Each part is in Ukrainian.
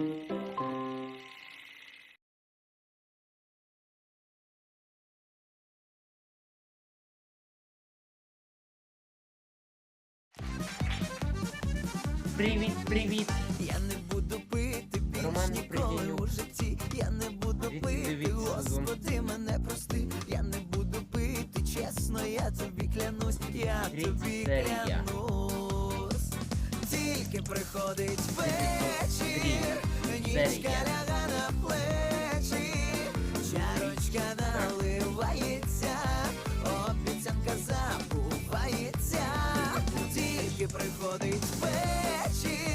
Привіт, привіт! Я не буду пити більш Роман ніколи у житті. Я не буду пити, Господи, мене прости. Я не буду пити, чесно, я тобі клянусь, я тобі клянусь. Тільки приходить вечір, нічка ляга на плечі, чарочка наливається, обіцянка забувається. Тільки приходить вечір,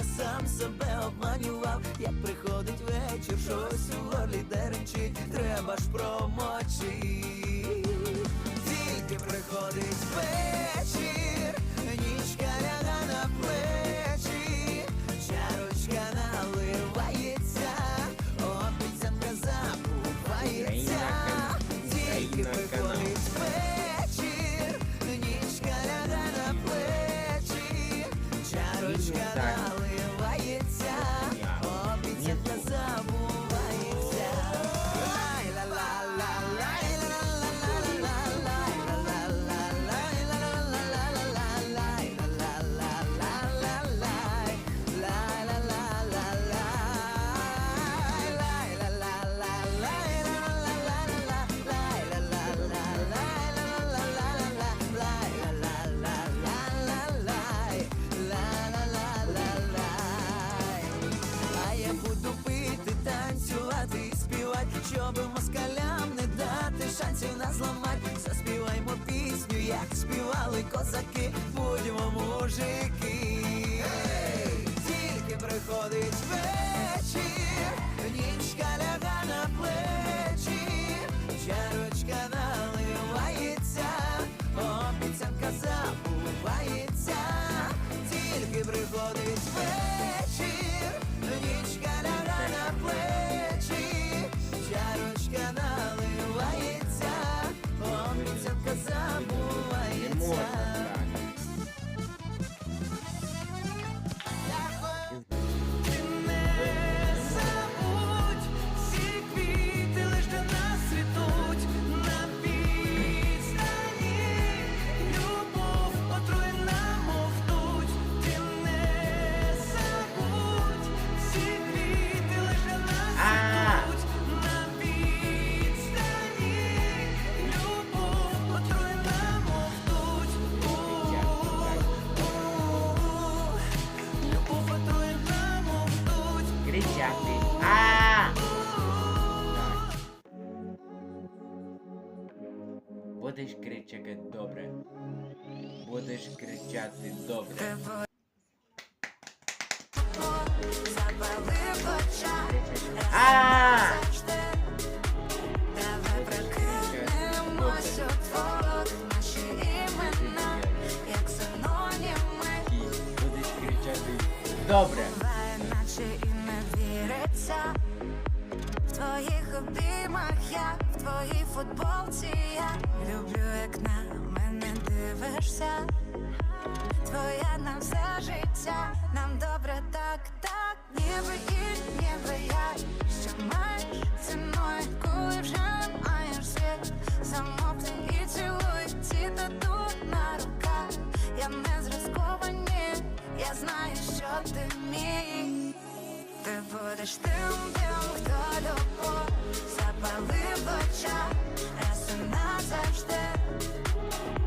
я сам себе обманював. Як приходить вечір, щось у горлі деренчить, треба ж промочити. Козаки, будьмо мужики. Тільки приходить вечір, нічка ляга на плечі, чарочка наливається, обіцянка забувається, тільки приходить вечір, Кричати. А! Будеш кричати добре. Будеш кричати добре. А! завжди віриться В твоїх обіймах я, в твоїй футболці я. Люблю, як на мене дивишся. Твоя на все життя, нам добре так, так, ніби будеш тим, тим, хто любов запалив в раз і назавжди.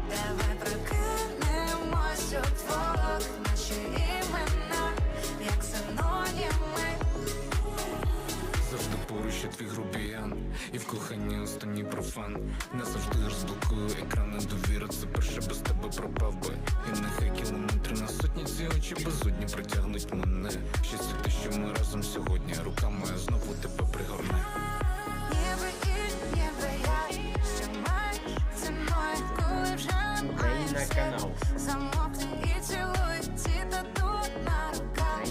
Давай прокинемось удвох Наші імена, як синоніми. Завжди поруч твій грубіян І в коханні останній профан. Не завжди розблокую екрани довіра Це перше без тебе пропав би очі безодні притягнуть мене. Щастя те, що ми разом сьогодні руками знову тебе пригорне. Ніби і ніби я ще маю ціною, коли вже ламаємося Замовкни і цілуй ці тату на руках.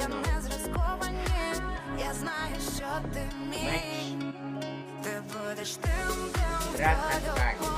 Я не зразкова, ні, я знаю, що ти мій. Ти будеш тим, де хто.